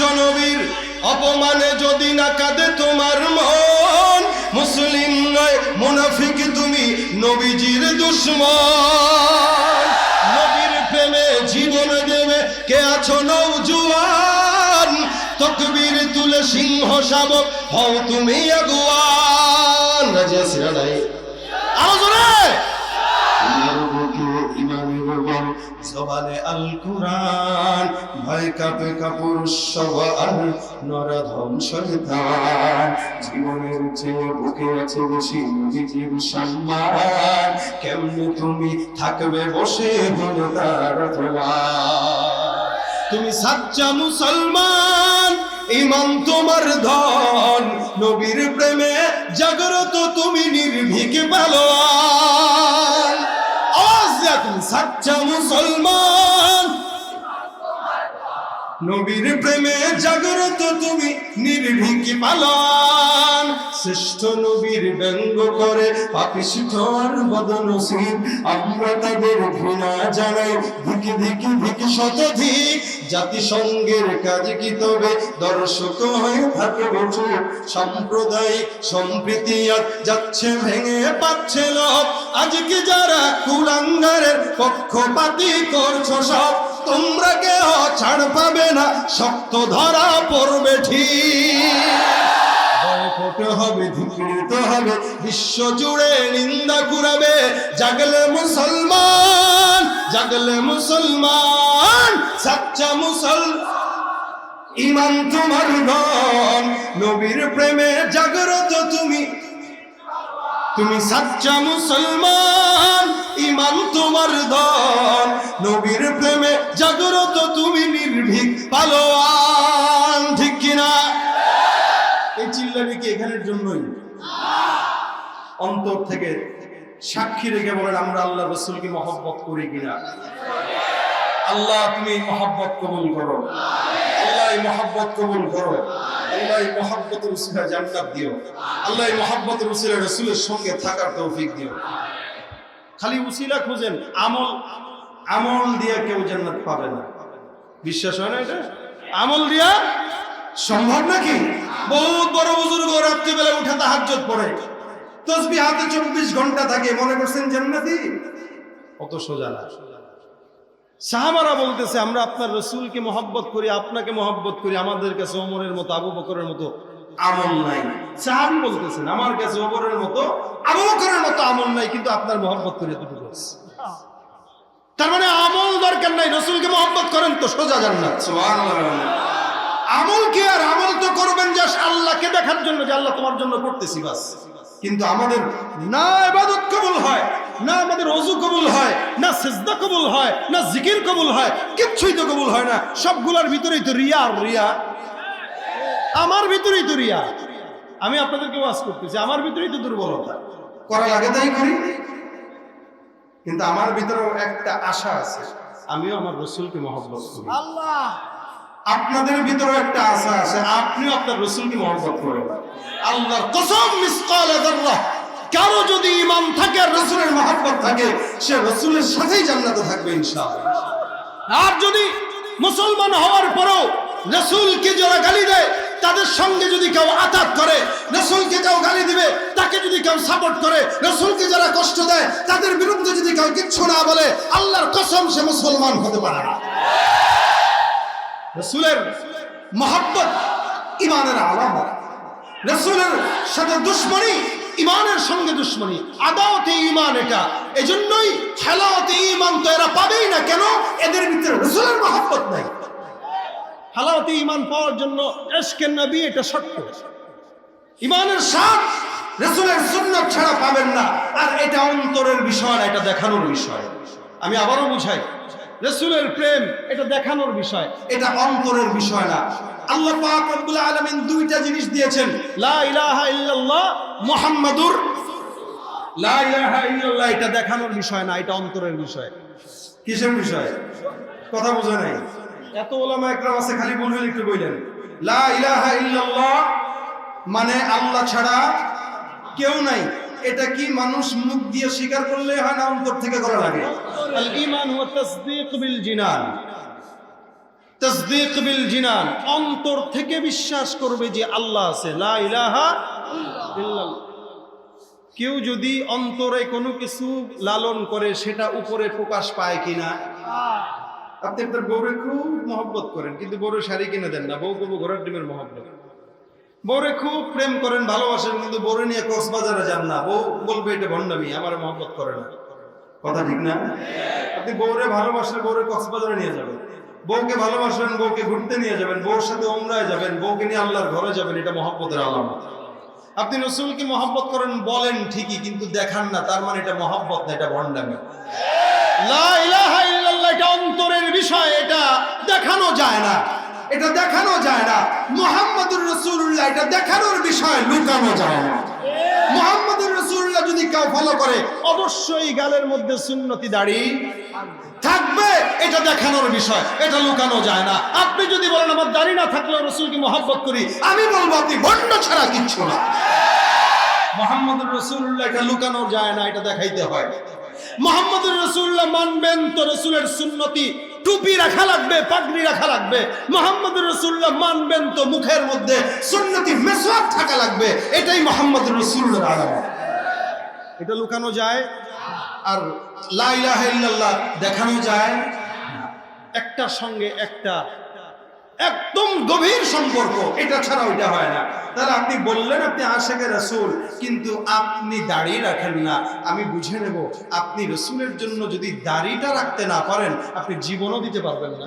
বিশ্বনবীর অপমানে যদি না কাঁদে তোমার মন, মুসলিম নয়, মুনাফিক তুমি নবীজির দুশ্মন। নবীর প্রেমে জীবন দেবে, কে আছো নৌজুয়ান তকবীর তুলে সিংহ শাবক হও তুমি আগুয়ান। আলোচনা জবানে আল কুরআন, ভয় কাপে কাপুর সবার নরধম শয়তান। জীবনের চেয়ে বুকে আছে সম্মান। কেমনে তুমি থাকবে বসে হলো তার তুমি সাচ্চা মুসলমান ইমান তোমার ধন। নবীর প্রেমে জাগ্রত তুমি নির্ভীক তুমি সাচ্চা মুসলমান। নবীর প্রেমে জাগ্রত তুমি নির্ভীক পালন শ্রেষ্ঠ নবীর ব্যঙ্গ করে পাপিষ্ঠ আর বদনসিব। আমরা তাদের ঘৃণা জানাই। ধিকি ধিকি ধিকি শতধিক জাতিসংঘের কাজ কি তবে দর্শক হয়ে থাকে চুপ সাম্প্রদায়িক সম্প্রীতি আর যাচ্ছে ভেঙে পাচ্ছে লোক আজকে যারা কুলাঙ্গারের পক্ষপাতি করছ সব, তোমরা কেউ ছাড় পাবে না। শক্ত ধরা পড়বে ঠিক। ভয়পট হবে ধিকৃত হবে বিশ্ব জুড়ে নিন্দা কুড়াবে। জাগলে মুসলমান জাগলে মুসলমান, সাচ্চা মুসলমান ইমান তোমার ধন, নবীর প্রেমে জাগ্রত তুমি। তুমি সাচ্চা মুসলমান, ইমান তোমার ধন, নবীর প্রেমে চিল্লানি জন্যই। অন্তর থেকে সাক্ষী রেখে বলেন, আমরা আল্লাহ রসুলকে মহব্বত করি কিনা। আল্লাহ, তুমি মহব্বত কবুল করো। আল্লাহ মহব্বত কবুল করো। আল্লাহ মহব্বত রসুলের দিও। আল্লাহ মহব্বত রসুলের রসুলের সঙ্গে থাকার তৌফিক দিও। খালি উসিলা খুঁজেন, আমল আমল দিয়ে কেউ জান্নাত পাবে না। বিশ্বাস হয় না এটা? আমল দিয়া সম্ভব নাকি? বহুত বড় বুজুর্গ রাত্রিবেলা উঠে তাহাজ্জত পড়ে। তসবি হাতে চব্বিশ ঘণ্টা থাকে, মনে করছেন জান্নাতি? অত সোজা না। সাহাবারা বলতেছে, আমরা আপনার রসুলকে মহব্বত করি, আপনাকে মহব্বত করি, আমাদের কাছে ওমরের মতো, আবু বকরের মতো আমল নাই। সাহাবি বলতেছেন, আমার কাছে ওমরের মতো, আবু বকরের মতো আমল নাই, কিন্তু আপনার মহব্বত করি এতটুকু আছে। তার মানে আমল দরকার নাই, রসুলকে মহব্বত করেন তো সোজা জান্নাত। আমল কি আর আমল তো করবেন যে আল্লাহকে দেখার জন্য যে আল্লাহ তোমার জন্য করতেছি বাস। কিন্তু আমাদের না এবাদত কবুল হয় না আমাদের অজু কবুল হয় না সেজদা কবুল হয় না জিকির কবুল হয় কিচ্ছুই তো কবুল হয় না। সবগুলোর ভিতরেই তো রিয়া আর রিয়া। আমার ভিতরেই তো রিয়া। আমি আপনাদেরকে ওয়াজ করতেছি আমার ভিতরেই তো দুর্বলতা। করা লাগে তাই করি? কিন্তু আমার ভিতরেও একটা আশা আছে আমিও আমার রসুলকে মহব্বত করি। আল্লাহ! আপনাদের ভিতরে একটা আশা আছে আপনিও আপনার রসুলকে মহব্বত করেন। আল্লাহর কসম মিসকাল কারও যদি ইমাম থাকে আর রসুলের মহব্বত থাকে, সে রসুলের সাথেই জান্নাতে থাকবে ইনশাআল্লাহ। আর যদি মুসলমান হওয়ার পরেও রসুলকে যারা গালি দেয়, তাদের সঙ্গে যদি কেউ আঘাত করে, রসুলকে কেউ গালি দিবে, তাকে যদি কেউ সাপোর্ট করে, রসুলকে যারা কষ্ট দেয়, তাদের বিরুদ্ধে যদি কেউ কিচ্ছু না বলে, আল্লাহর কসম সে মুসলমান হতে পারে না। রসুলের মহাব্বত ইমানের আলামত রসুলের সাথে দুশ্মনী, ইমানের সঙ্গে দুশ্মনী। আদাওতে ইমান এটা। এজন্যই হালাওতে ইমান তো এরা পাবেই না। কেন? এদের ভিতরে রসুলের মহাব্বত নাই। হালাওতে ইমান পাওয়ার জন্য এসকের নবী এটা শর্ত। ইমানের সাথ রসুলের সুন্নত ছাড়া পাবেন না। আর এটা অন্তরের বিষয় এটা দেখানোর বিষয়। আমি আবারও বুঝাই রসুলের প্রেম এটা দেখানোর বিষয়। এটা অন্তরের বিষয় না। আল্লাহ পাক রব্বুল আলামিন দুইটা জিনিস দিয়েছেন। লা ইলাহা ইল্লাল্লাহ মুহাম্মাদুর লা ইলাহা ইল্লাল্লাহ এটা দেখানোর বিষয় না এটা অন্তরের বিষয়। কিসের বিষয়? কথা বোঝা নাই। এত ওলামা একরাম আছে খালি বলবেন একটু বললেন। লা ইলাহা ইল্লাল্লাহ মানে আল্লাহ ছাড়া কেউ নাই। এটা কি মানুষ মুখ দিয়ে স্বীকার করলে হয় না অন্তর থেকে করা লাগে? বিল জিনান। অন্তর থেকে বিশ্বাস করবে যে আল্লাহ আছে। কেউ যদি অন্তরে কোনো কিছু লালন করে, সেটা উপরে প্রকাশ পায় কিনা? আপনি আপনার বউরে খুব মহব্বত করেন, কিন্তু বউরে শাড়ি কিনে দেন না। বউ করব ঘোড়ার ডিমের মহব্বত। বউরে খুব প্রেম করেন, ভালোবাসেন, কিন্তু বউরে নিয়ে কক্সবাজারে যান না। বউ বলবে এটা ভণ্ডামি, আমার মহব্বত করে না। কথা ঠিক না? আপনি বউরে ভালোবাসলে বউরে কক্সবাজারে নিয়ে যাবেন। বউকে ভালোবাসেন, বউকে ঘুরতে নিয়ে যাবেন, বউর সাথে ওমরায় যাবেন, বউকে নিয়ে আল্লাহর ঘরে যাবেন, এটা মহব্বতের আলামত। আপনি রসুলকে মহব্বত করেন, বলেন ঠিকই, কিন্তু দেখান না, তার মানে এটা মহব্বত না, এটা ভণ্ডামি। লা ইলাহা ইল্লাল্লাহ, এটা অন্তরের বিষয়, এটা দেখানো যায় না। এটা দেখানো যায় না। মোহাম্মদুর রসুল্লাহ এটা দেখানোর বিষয়, লুকানো যায় না। মোহাম্মদুর রসুল্লাহ যদি কেউ ফলো করে, অবশ্যই গালের মধ্যে সুন্নতি দাড়ি থাকবে, এটা দেখানোর বিষয়, এটা লুকানো যায় না। আপনি যদি বলেন, আমার দাড়ি না থাকলেও রসুলকে মহব্বত করি, আমি বলব, আপনি ভণ্ড ছাড়া কিচ্ছু না। মোহাম্মদুর রসুল্লাহ এটা লুকানো যায় না, এটা দেখাইতে হয়। মোহাম্মদুর রসুল্লাহ মানবেন তো রসুলের সুন্নতি। টুপি রাখা লাগবে, পাগড়ি রাখা লাগবে। মোহাম্মদ রসুল্লাহ মানবেন তো মুখের মধ্যে সন্ন্যতি মেসওয়াক থাকা লাগবে। এটাই মোহাম্মদ রসুল্লাহ আলম এটা লুকানো যায়, আর লাইলাহ দেখানো যায় একটার সঙ্গে একটা একদম গভীর সম্পর্ক। এটা ছাড়া ওইটা হয় না। তাহলে আপনি বললেন আপনি আশেকে রসুল, কিন্তু আপনি দাড়ি রাখেন না। আমি বুঝে নেব, আপনি রসুলের জন্য যদি দাড়িটা রাখতে না পারেন, আপনি জীবনও দিতে পারবেন না।